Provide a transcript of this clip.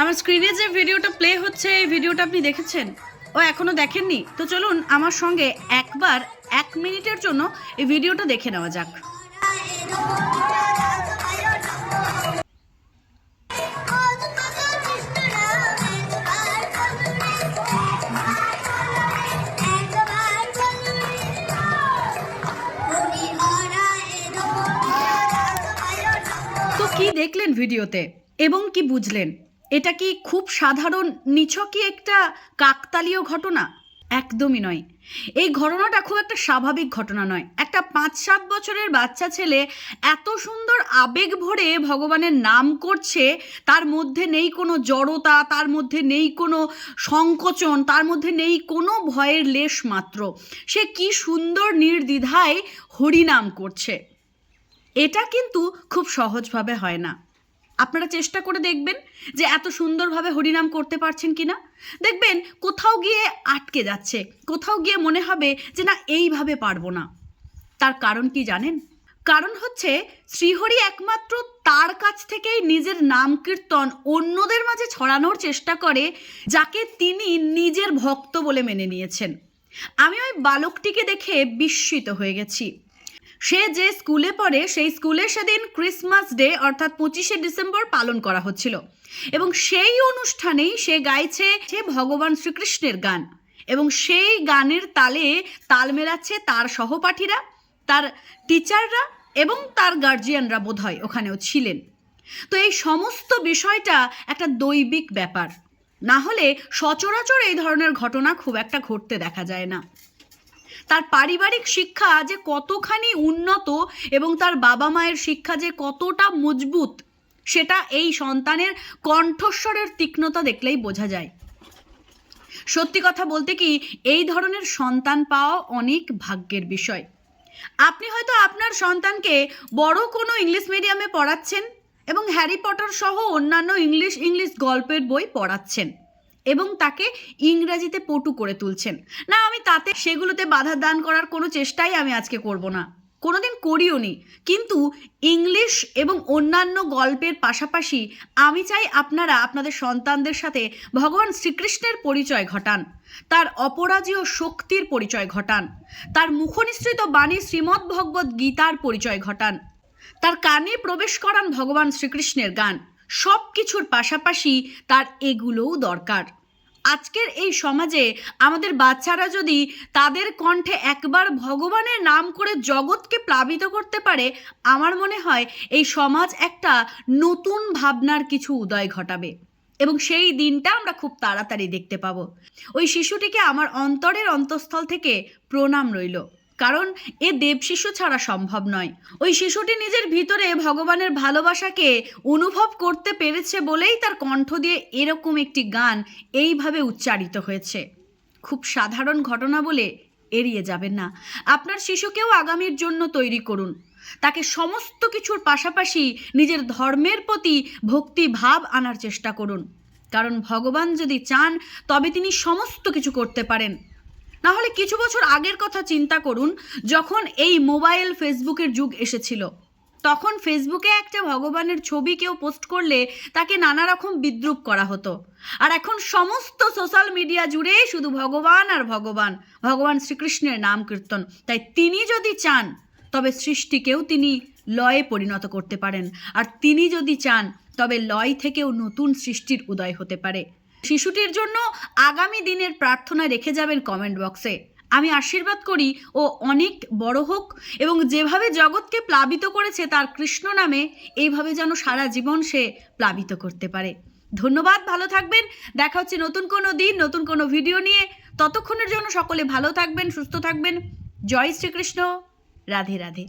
আমার স্ক্রিনে যে ভিডিওটা প্লে হচ্ছে, এই ভিডিওটা আপনি দেখেছেন? ও এখনও দেখেননি? তো চলুন আমার সঙ্গে একবার এক মিনিটের জন্য এই ভিডিওটা দেখে নেওয়া যাক। কি দেখলেন ভিডিওতে এবং কি বুঝলেন? এটা কি খুব সাধারণ, নিছকই একটা কাকতালীয় ঘটনা? একদমই নয়। এই ঘটনাটা খুব একটা স্বাভাবিক ঘটনা নয়। একটা পাঁচ সাত বছরের বাচ্চা ছেলে এত সুন্দর আবেগ ভরে ভগবানের নাম করছে, তার মধ্যে নেই কোনো জড়তা, তার মধ্যে নেই কোনো সংকোচন, তার মধ্যে নেই কোনো ভয়ের লেশ মাত্র। সে কি সুন্দর নির্দ্বিধায় হরিনাম করছে। এটা কিন্তু খুব সহজভাবে হয় না। আপনারা চেষ্টা করে দেখবেন যে এত সুন্দরভাবে হরিনাম করতে পারছেন কি না দেখবেন কোথাও গিয়ে আটকে যাচ্ছে, কোথাও গিয়ে মনে হবে যে না, এইভাবে পারব না। তার কারণ কি জানেন? কারণ হচ্ছে শ্রীহরি একমাত্র তার কাছ থেকেই নিজের নাম কীর্তন অন্যদের মাঝে ছড়ানোর চেষ্টা করে, যাকে তিনি নিজের ভক্ত বলে মেনে নিয়েছেন। আমি ওই বালকটিকে দেখে বিস্মিত হয়ে গেছি। সে যে স্কুলে পড়ে, সেই স্কুলে সেদিন ক্রিসমাস ডে অর্থাৎ পঁচিশে ডিসেম্বর পালন করা হচ্ছিল। এবং সেই অনুষ্ঠানেই সে গাইছে সে ভগবান শ্রীকৃষ্ণের গান। এবং সেই গানের তালে তাল মেলাচ্ছে তার সহপাঠীরা, তার টিচাররা এবং তার গার্জিয়ানরা বোধহয় ওখানেও ছিলেন। তো এই সমস্ত বিষয়টা একটা দৈবিক ব্যাপার। না হলে সচরাচর এই ধরনের ঘটনা খুব একটা ঘটতে দেখা যায় না। তার পারিবারিক শিক্ষা যে কতখানি উন্নত এবং তার বাবা মায়ের শিক্ষা যে কতটা মজবুত, সেটা এই সন্তানের কণ্ঠস্বরের তীক্ষ্ণতা দেখলেই বোঝা যায়। সত্যি কথা বলতে কি, এই ধরনের সন্তান পাওয়া অনেক ভাগ্যের বিষয়। আপনি হয়তো আপনার সন্তানকে বড় কোনো ইংলিশ মিডিয়ামে পড়াচ্ছেন এবং হ্যারি পটার সহ অন্যান্য ইংলিশ ইংলিশ গল্পের বই পড়াচ্ছেন। এবং তাকে ইংরেজিতে পটু করে তুলছেন। না, আমি তাতে সেগুলোতে বাধা দান করার কোনো চেষ্টাই আমি আজকে করব না। কোনোদিন করিও নি। কিন্তু ইংলিশ এবং অন্যান্য গল্পের পাশাপাশি আমি চাই আপনারা আপনাদের সন্তানদের সাথে ভগবান শ্রীকৃষ্ণের পরিচয় ঘটান। তার অপরাজীয় শক্তির পরিচয় ঘটান। তার মুখনিসৃত বাণী শ্রীমদ্ ভগবত গীতার পরিচয় ঘটান। তার কানে প্রবেশ করান ভগবান শ্রীকৃষ্ণের গান। সব কিছুর পাশাপাশি তার এগুলোও দরকার। আজকের এই সমাজে আমাদের বাচ্চারা যদি তাদের কণ্ঠে একবার ভগবানের নাম করে জগৎকে প্লাবিত করতে পারে, আমার মনে হয় এই সমাজ একটা নতুন ভাবনার কিছু উদয় ঘটাবে এবং সেই দিনটা আমরা খুব তাড়াতাড়ি দেখতে পাবো। ওই শিশুটিকে আমার অন্তরের অন্তঃস্থল থেকে প্রণাম রইল। কারণ এ দেব শিশু ছাড়া সম্ভব নয়। ওই শিশুটি নিজের ভিতরে ভগবানের ভালোবাসাকে অনুভব করতে পেরেছে বলেই তার কণ্ঠ দিয়ে এরকম একটি গান এইভাবে উচ্চারিত হয়েছে। খুব সাধারণ ঘটনা বলে এড়িয়ে যাবেন না। আপনার শিশুকেও আগামীর জন্য তৈরি করুন। তাকে সমস্ত কিছুর পাশাপাশি নিজের ধর্মের প্রতি ভক্তি ভাব আনার চেষ্টা করুন। কারণ ভগবান যদি চান, তবে তিনি সমস্ত কিছু করতে পারেন। না হলে কিছু বছর আগের কথা চিন্তা করুন, যখন এই মোবাইল ফেসবুকের যুগ এসেছিল। তখন ফেসবুকে একটা ভগবানের ছবি কেউ পোস্ট করলে তাকে নানা রকম বিদ্রুপ করা হতো। আর এখন সমস্ত সোশ্যাল মিডিয়া জুড়ে শুধু ভগবান আর ভগবান ভগবান শ্রীকৃষ্ণের নাম কীর্তন। তাই তিনি যদি চান, তবে সৃষ্টিকেও তিনি লয়ে পরিণত করতে পারেন। আর তিনি যদি চান, তবে লয় থেকেও নতুন সৃষ্টির উদয় হতে পারে। শিশুটির জন্য আগামী দিনের প্রার্থনা রেখে যাবেন কমেন্ট বক্সে আমি আশীর্বাদ করি ও অনেক বড় হোক এবং যেভাবে জগৎকে প্লাবিত করেছে তার কৃষ্ণ নামে, এইভাবে যেন সারা জীবন সে প্লাবিত করতে পারে। ধন্যবাদ, ভালো থাকবেন। দেখা হচ্ছে নতুন কোনো দিন, নতুন কোনো ভিডিও নিয়ে। ততক্ষণের জন্য সকলে ভালো থাকবেন, সুস্থ থাকবেন। জয় শ্রীকৃষ্ণ। রাধে রাধে।